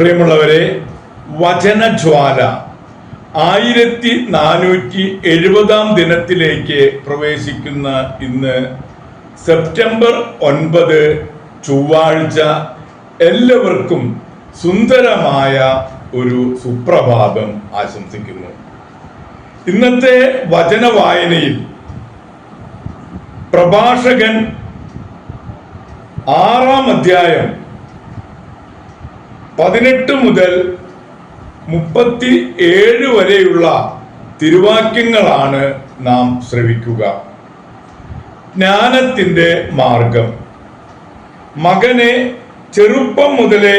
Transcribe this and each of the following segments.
പ്രിയമുള്ളവരെ വചനജ്വാല. ആയിരത്തി നാനൂറ്റി എഴുപതാം ദിനത്തിലേക്ക് പ്രവേശിക്കുന്ന ഇന്ന് സെപ്റ്റംബർ ഒൻപത് ചൊവ്വാഴ്ച എല്ലാവർക്കും സുന്ദരമായ ഒരു സുപ്രഭാതം ആശംസിക്കുന്നു. ഇന്നത്തെ വചന വായനയിൽ പ്രഭാഷകൻ ആറാം അധ്യായം പതിനെട്ട് മുതൽ മുപ്പത്തി ഏഴ് വരെയുള്ള തിരുവാക്യങ്ങളാണ് നാം ശ്രവിക്കുക. ജ്ഞാനത്തിന്റെ മാർഗം. മകനെ ചെറുപ്പം മുതലേ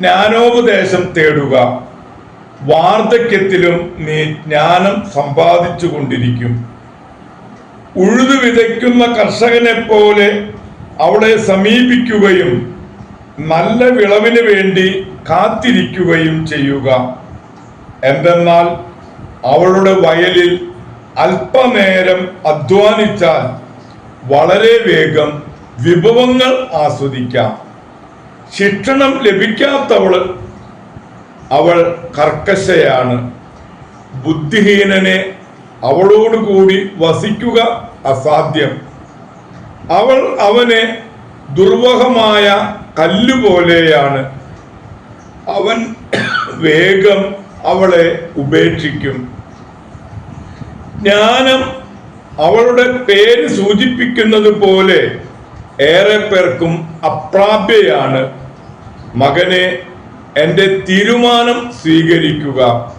ജ്ഞാനോപദേശം തേടുക. വാർദ്ധക്യത്തിലും നീ ജ്ഞാനം സമ്പാദിച്ചു കൊണ്ടിരിക്കും ഉഴുതു വിതയ്ക്കുന്ന കർഷകനെ പോലെ അവളെ സമീപിക്കുകയും നല്ല വിളവിന് വേണ്ടി കാത്തിരിക്കുകയും ചെയ്യുക. എന്തെന്നാൽ അവളുടെ വയലിൽ അല്പനേരം അധ്വാനിച്ചാൽ വളരെ വേഗം വിഭവങ്ങൾ ആസ്വദിക്കാം. ശിക്ഷണം ലഭിക്കാത്തവൾ അവൾ കർക്കശയാണ്. ബുദ്ധിഹീനനെ അവളോട് കൂടി വസിക്കുക അസാധ്യം. അവൾ അവനെ ദുർവഹമായ കല്ലുപോലെയാണ്. അവൻ വേഗം അവളെ ഉപേക്ഷിക്കും. ജ്ഞാനം അവളുടെ പേര് സൂചിപ്പിക്കുന്നത് പോലെ ഏറെ പേർക്കും അപ്രാപ്യയാണ്. മകനെ എന്റെ തീരുമാനം സ്വീകരിക്കുക.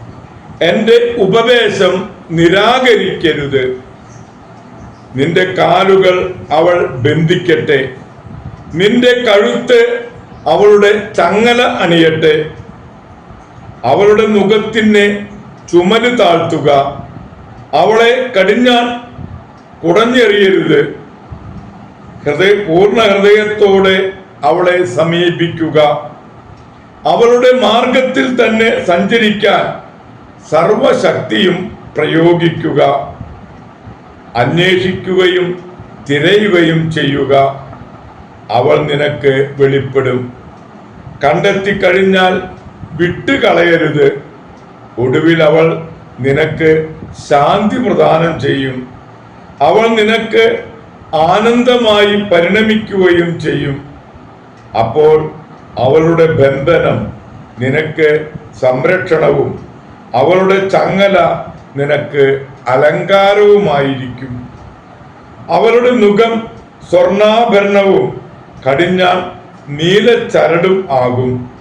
എന്റെ ഉപദേശം നിരാകരിക്കരുത്. നിന്റെ കാലുകൾ അവൾ ബന്ധിക്കട്ടെ. നിന്റെ കഴുത്ത് അവളുടെ ചങ്ങല അണിയട്ടെ. അവളുടെ മുഖത്തിനെ ചുമൽ താഴ്ത്തുക. അവളെ കടിഞ്ഞാൻ കുടഞ്ഞെറിയരുത്. ഹൃദയ പൂർണ ഹൃദയത്തോടെ അവളെ സമീപിക്കുക. അവളുടെ മാർഗത്തിൽ തന്നെ സഞ്ചരിക്കാൻ സർവശക്തിയും പ്രയോഗിക്കുക. അന്വേഷിക്കുകയും തിരയുകയും ചെയ്യുക. അവൾ നിനക്ക് വെളിപ്പെടും. കണ്ടെത്തി കഴിഞ്ഞാൽ വിട്ടുകളയരുത്. ഒടുവിൽ അവൾ നിനക്ക് ശാന്തി പ്രദാനം ചെയ്യും. അവൾ നിനക്ക് ആനന്ദമായി പരിണമിക്കുകയും ചെയ്യും. അപ്പോൾ അവളുടെ ബന്ധനം നിനക്ക് സംരക്ഷണവും അവളുടെ ചങ്ങല നിനക്ക് അലങ്കാരവുമായിരിക്കും. അവളുടെ മുഖം സ്വർണാഭരണവും കടിഞ്ഞാൻ നീല ചരടും ആകും.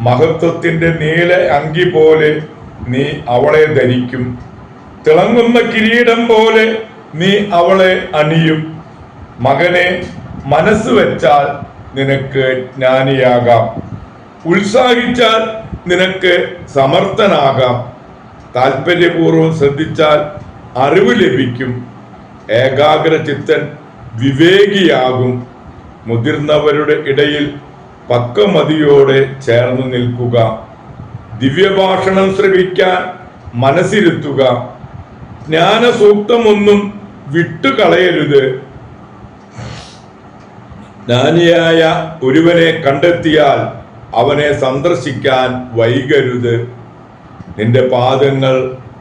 മഹത്വത്തിന്റെ നീല അങ്കി പോലെ നീ അവളെ ധരിക്കും. തിളങ്ങുന്ന കിരീടം പോലെ നീ അവളെ അണിയും. മകനെ മനസ്സ് വെച്ചാൽ നിനക്ക് ജ്ഞാനിയാകാം. ഉത്സാഹിച്ചാൽ നിനക്ക് സമർത്ഥനാകാം. താല്പര്യപൂർവം ശ്രദ്ധിച്ചാൽ അറിവ് ലഭിക്കും. ഏകാഗ്ര ചിത്തൻ വിവേകിയാകും. മുതിർന്നവരുടെ ഇടയിൽ പക്വമതിയോടെ ചേർന്ന് നിൽക്കുക ദിവ്യഭാഷണം ശ്രവിക്കാൻ മനസ്സിരുത്തുക ജ്ഞാനസൂക്തമൊന്നും വിട്ടുകളയരുത്. ജ്ഞാനിയായ ഒരുവനെ കണ്ടെത്തിയാൽ അവനെ സന്ദർശിക്കാൻ വൈകരുത്. നിന്റെ പാദങ്ങൾ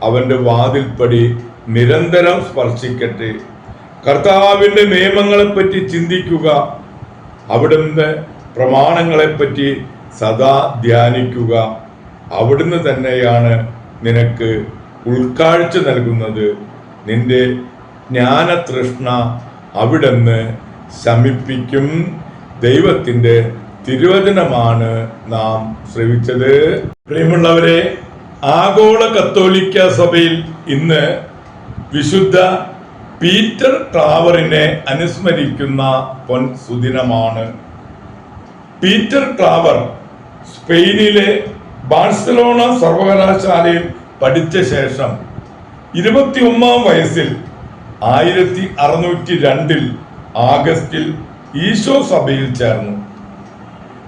അവന്റെ വാതിൽപ്പടി നിരന്തരം സ്പർശിക്കട്ടെ. കർത്താവിന്റെ നിയമങ്ങളെപ്പറ്റി ചിന്തിക്കുക അവിടുന്ന് പ്രമാണങ്ങളെപ്പറ്റി സദാ ധ്യാനിക്കുക. അവിടുന്ന് തന്നെയാണ് നിനക്ക് ഉൾക്കാഴ്ച നൽകുന്നത്. നിന്റെ ജ്ഞാനതൃഷ്ണ അവിടുന്ന് ശമിപ്പിക്കും. ദൈവത്തിന്റെ തിരുവചനമാണ് നാം ശ്രവിച്ചത്. പ്രിയമുള്ളവരെ ആഗോള കത്തോലിക്ക സഭയിൽ ഇന്ന് വിശുദ്ധ പീറ്റർ ക്ലാവറിനെ അനുസ്മരിക്കുന്ന പൊൻ സുദിനമാണ്. പീറ്റർ ക്ലാവർ സ്പെയിനിലെ ബാഴ്സലോണ സർവകലാശാലയിൽ പഠിച്ച ശേഷം ഇരുപത്തിയൊന്നാം വയസ്സിൽ ആയിരത്തി അറുന്നൂറ്റി രണ്ടിൽ ആഗസ്റ്റിൽ ഈശോ സഭയിൽ ചേർന്നു.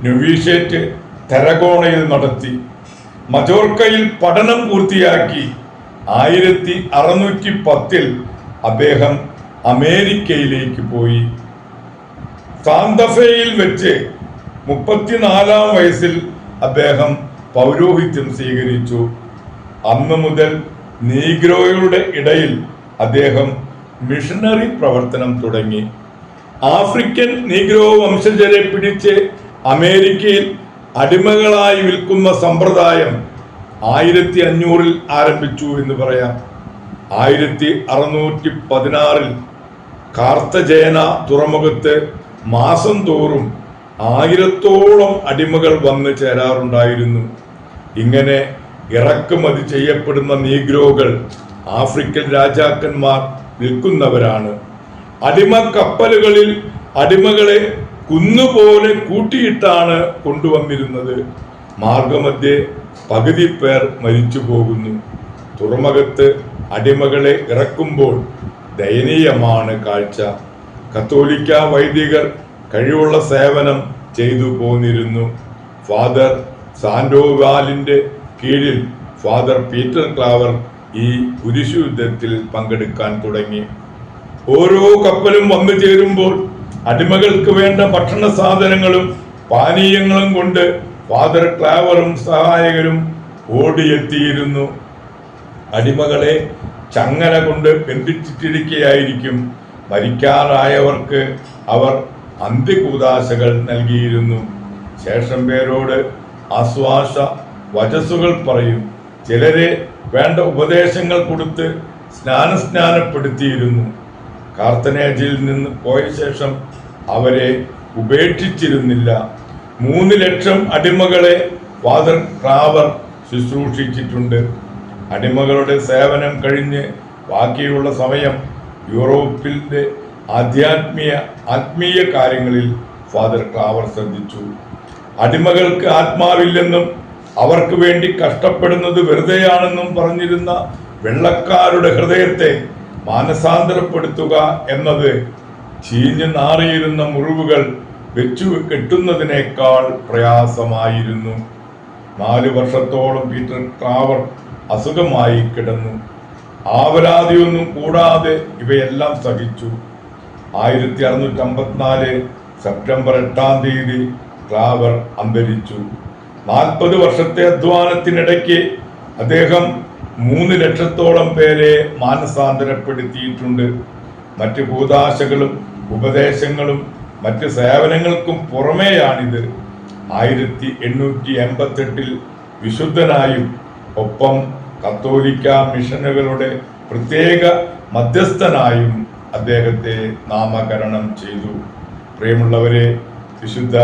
ന്യൂവിഷേറ്റ് തെരകോണയിൽ നടത്തി മജോർക്കയിൽ പഠനം പൂർത്തിയാക്കി ആയിരത്തി അറുന്നൂറ്റി പത്തിൽ അദ്ദേഹം അമേരിക്കയിലേക്ക് പോയി. സാന്തഫയിൽ വെച്ച് മുപ്പത്തിനാലാം വയസ്സിൽ അദ്ദേഹം പൗരോഹിത്യം സ്വീകരിച്ചു. അന്ന് മുതൽ നീഗ്രോയുടെ ഇടയിൽ അദ്ദേഹം മിഷണറി പ്രവർത്തനം തുടങ്ങി. ആഫ്രിക്കൻ നീഗ്രോ വംശജരെ പിടിച്ച് അമേരിക്കയിൽ അടിമകളായി വിൽക്കുന്ന സമ്പ്രദായം ആയിരത്തി അഞ്ഞൂറിൽ ആരംഭിച്ചു എന്ന് പറയാം. ആയിരത്തി അറുന്നൂറ്റി പതിനാറിൽ കാർത്തജേന തുറമുഖത്ത് മാസം തോറും ആയിരത്തോളം അടിമകൾ വന്ന് ചേരാറുണ്ടായിരുന്നു. ഇങ്ങനെ ഇറക്കുമതി ചെയ്യപ്പെടുന്ന നീഗ്രോകൾ ആഫ്രിക്കൻ രാജാക്കന്മാർ വിൽക്കുന്നവരാണ് അടിമ കപ്പലുകളിൽ അടിമകളെ കുന്നുപോലെ കൂട്ടിയിട്ടാണ് കൊണ്ടുവന്നിരുന്നത്. മാർഗമധ്യേ പകുതി പേർ മരിച്ചു പോകുന്നു തുറമുഖത്ത് അടിമകളെ ഇറക്കുമ്പോൾ ദയനീയമാണ് കാഴ്ച. കത്തോലിക്ക വൈദികർ കഴിവുള്ള സേവനം ചെയ്തു പോന്നിരുന്നു. ഫാദർ സാൻഡോവാലിന്റെ കീഴിൽ ഫാദർ പീറ്റർ ക്ലാവർ ഈ കുരിശു യുദ്ധത്തിൽ പങ്കെടുക്കാൻ തുടങ്ങി. ഓരോ കപ്പലും വന്നു ചേരുമ്പോൾ അടിമകൾക്ക് വേണ്ട ഭക്ഷണ സാധനങ്ങളും പാനീയങ്ങളും കൊണ്ട് ഫാദർ ക്ലാവറും സഹായകരും ഓടിയെത്തിയിരുന്നു. അടിമകളെ ചങ്ങല കൊണ്ട് ബന്ധിച്ചിട്ടിരിക്കുകയായിരിക്കും മരിക്കാറായവർക്ക് അവർ അന്ത്യകൂതാശകൾ നൽകിയിരുന്നു. ശേഷം പേരോട് ആശ്വാസ വചസ്സുകൾ പറയും. ചിലരെ വേണ്ട ഉപദേശങ്ങൾ കൊടുത്ത് സ്നാനസ്നാനപ്പെടുത്തിയിരുന്നു. കാർത്തനേജിൽ നിന്ന് പോയ ശേഷം അവരെ ഉപേക്ഷിച്ചിരുന്നില്ല. മൂന്ന് ലക്ഷം അടിമകളെ ഫാദർ ക്രാവർ ശുശ്രൂഷിച്ചിട്ടുണ്ട്. അടിമകളുടെ സേവനം കഴിഞ്ഞ് ബാക്കിയുള്ള സമയം യൂറോപ്പിന്റെ ആധ്യാത്മീയ ആത്മീയ കാര്യങ്ങളിൽ ഫാദർ ക്ലാവർ ശ്രദ്ധിച്ചു. അടിമകൾക്ക് ആത്മാവില്ലെന്നും അവർക്ക് വേണ്ടി കഷ്ടപ്പെടുന്നത് വെറുതെയാണെന്നും പറഞ്ഞിരുന്ന വെള്ളക്കാരുടെ ഹൃദയത്തെ മാനസാന്തരപ്പെടുത്തുക എന്നത് ചീഞ്ഞു നാറിയിരുന്ന മുറിവുകൾ വെച്ചു കെട്ടുന്നതിനേക്കാൾ പ്രയാസമായിരുന്നു. നാലു വർഷത്തോളം പീറ്റർ ക്ലാവർ അസുഖമായി കിടന്നു. ആവരാതിയൊന്നും കൂടാതെ ഇവയെല്ലാം സഹിച്ചു. ആയിരത്തി അറുന്നൂറ്റി അമ്പത്തിനാല് സെപ്റ്റംബർ എട്ടാം തീയതി ക്ലാവർ അന്തരിച്ചു. നാൽപ്പത് വർഷത്തെ അധ്വാനത്തിനിടയ്ക്ക് അദ്ദേഹം മൂന്ന് ലക്ഷത്തോളം പേരെ മാനസാന്തരപ്പെടുത്തിയിട്ടുണ്ട്. മറ്റ് ഭൂതാശകളും ഉപദേശങ്ങളും മറ്റ് സേവനങ്ങൾക്കും പുറമേയാണിത്. ആയിരത്തി എണ്ണൂറ്റി എൺപത്തെട്ടിൽ വിശുദ്ധനായും ഒപ്പം കത്തോലിക്ക മിഷനുകളുടെ പ്രത്യേക മധ്യസ്ഥനായും അദ്ദേഹത്തെ നാമകരണം ചെയ്തു. പ്രിയമുള്ളവരെ വിശുദ്ധ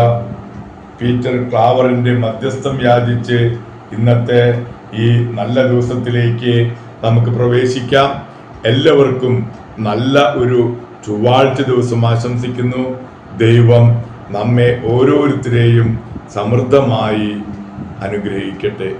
പീറ്റർ ക്ലാവറിന്റെ മധ്യസ്ഥം യാചിച്ച് ഇന്നത്തെ ഈ നല്ല ദിവസത്തിലേക്ക് നമുക്ക് പ്രവേശിക്കാം. എല്ലാവർക്കും നല്ല ഒരു ചൊവ്വാഴ്ച ദിവസം ആശംസിക്കുന്നു. ദൈവം നമ്മെ ഓരോരുത്തരെയും സമൃദ്ധമായി അനുഗ്രഹിക്കട്ടെ.